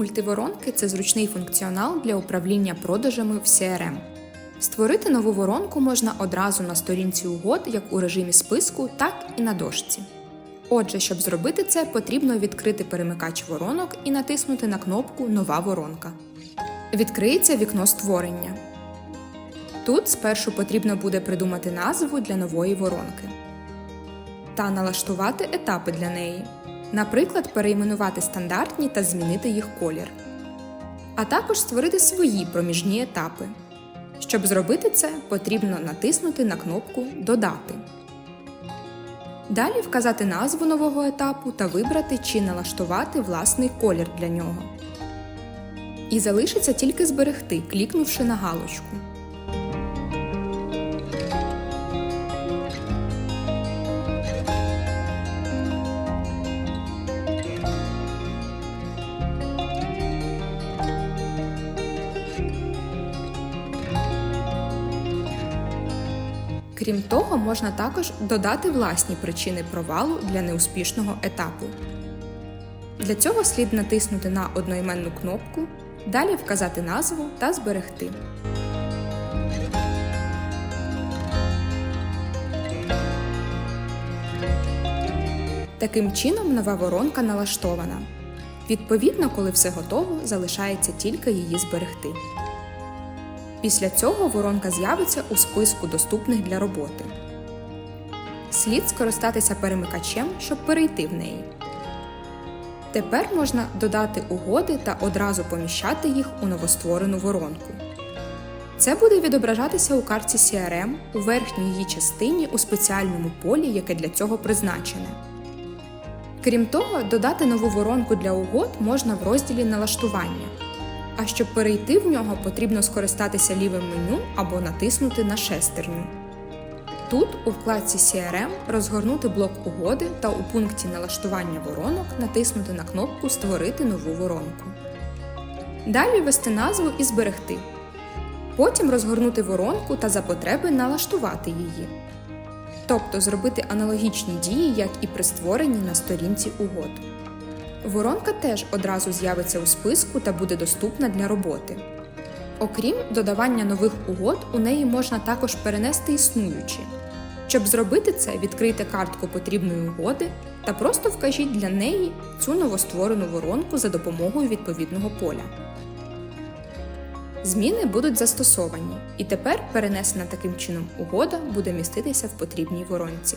Мультиворонки це зручний функціонал для управління продажами в CRM. Створити нову воронку можна одразу на сторінці угод як у режимі списку, так і на дошці. Отже, щоб зробити це, потрібно відкрити перемикач воронок і натиснути на кнопку Нова воронка. Відкриється вікно створення. Тут спершу потрібно буде придумати назву для нової воронки та налаштувати етапи для неї. Наприклад, перейменувати стандартні та змінити їх колір. А також створити свої проміжні етапи. Щоб зробити це, потрібно натиснути на кнопку Додати. Далі вказати назву нового етапу та вибрати чи налаштувати власний колір для нього. І залишиться тільки зберегти, клікнувши на галочку. Крім того, можна також додати власні причини провалу для неуспішного етапу. Для цього слід натиснути на одноіменну кнопку, далі вказати назву та зберегти. Таким чином нова воронка налаштована. Відповідно, коли все готово, залишається тільки її зберегти. Після цього воронка з'явиться у списку доступних для роботи. Слід скористатися перемикачем, щоб перейти в неї. Тепер можна додати угоди та одразу поміщати їх у новостворену воронку. Це буде відображатися у картці CRM у верхній її частині у спеціальному полі, яке для цього призначене. Крім того, додати нову воронку для угод можна в розділі Налаштування. А щоб перейти в нього, потрібно скористатися лівим меню або натиснути на шестерню. Тут, у вкладці CRM, розгорнути блок угоди та у пункті налаштування воронок натиснути на кнопку Створити нову воронку. Далі ввести назву і зберегти. Потім розгорнути воронку та за потреби налаштувати її. Тобто зробити аналогічні дії, як і при створенні на сторінці угод. Воронка теж одразу з'явиться у списку та буде доступна для роботи. Окрім додавання нових угод, у неї можна також перенести існуючі. Щоб зробити це, відкрийте картку потрібної угоди та просто вкажіть для неї цю новостворену воронку за допомогою відповідного поля. Зміни будуть застосовані, і тепер перенесена таким чином угода буде міститися в потрібній воронці.